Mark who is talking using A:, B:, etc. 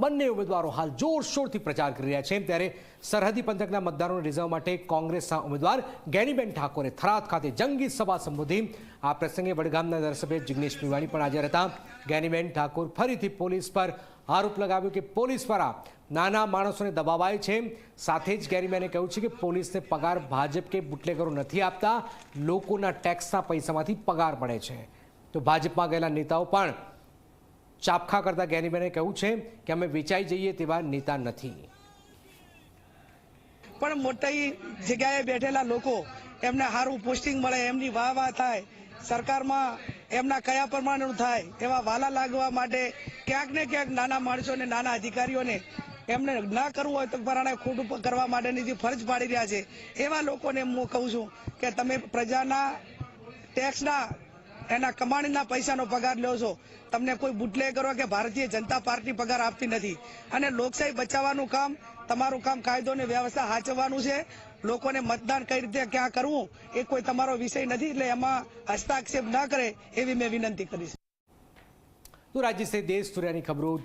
A: બંને ઉમેદવારો હાલ જોરશોરથી પ્રચાર કરી રહ્યા છે. ત્યારે સરહદી પંથકના મતદારોને રીઝવવા માટે કોંગ્રેસના ઉમેદવાર ગેનીબેન ઠાકોરે થરાદ ખાતે જંગી સભા સંબોધી. આ પ્રસંગે વડગામના ધારાસભ્ય જિગ્નેશ મેવાણી પણ હાજર હતા. ગેનીબેન ઠાકોર ફરીથી પોલીસ પર આરોપ લગાવ્યો કે પોલીસ દ્વારા નાના માણસોને દબાવાય છે. સાથે જ ગેરીમેને કહ્યું છે કે પોલીસને પગાર ભાજપ કે બુટલેગરો નથી આપતા. લોકોના ટેક્સના પૈસામાંથી પગાર મળે છે. તો ભાજપમાં ગયેલા નેતાઓ પણ ચાપખા કરતા ગેરીમેને કહ્યું છે કે અમે વેચાઈ જઈએ તેવા નેતા નથી.
B: પણ મોટી જગ્યાએ બેઠેલા લોકો એમને સારું પોસ્ટિંગ મળે, એમની વાહ વાહ થાય, સરકારમાં એમના કયા પ્રમાણેનું થાય, એવા વાલા લાગવા માટે ક્યાંક ને ક્યાંક નાના માણસોને, નાના અધિકારીઓને એમને ના કરવું હોય તો પરાણે ખોટું કરવા માટેની જે ફરજ પાડી રહ્યા છે, એવા લોકોને હું કહું છું કે તમે પ્રજાના ટેક્સના એના કમાણીના પૈસાનો પગાર લ્યો છો. તમને કોઈ બુટલે કરો કે ભારતીય જનતા પાર્ટી પગાર આપતી નથી. અને લોકશાહી બચાવવાનું કામ, તમારું કામ કાયદો અને વ્યવસ્થા સાચવવાનું છે. લોકોને મતદાન કઈ રીતે, ક્યાં કરવું, એ કોઈ તમારો વિષય નથી એટલે એમાં હસ્તાક્ષેપ ના કરે એવી મેં વિનંતી કરીશ.
A: તો રાજ્ય દેશ સૂર્યાની ખબરો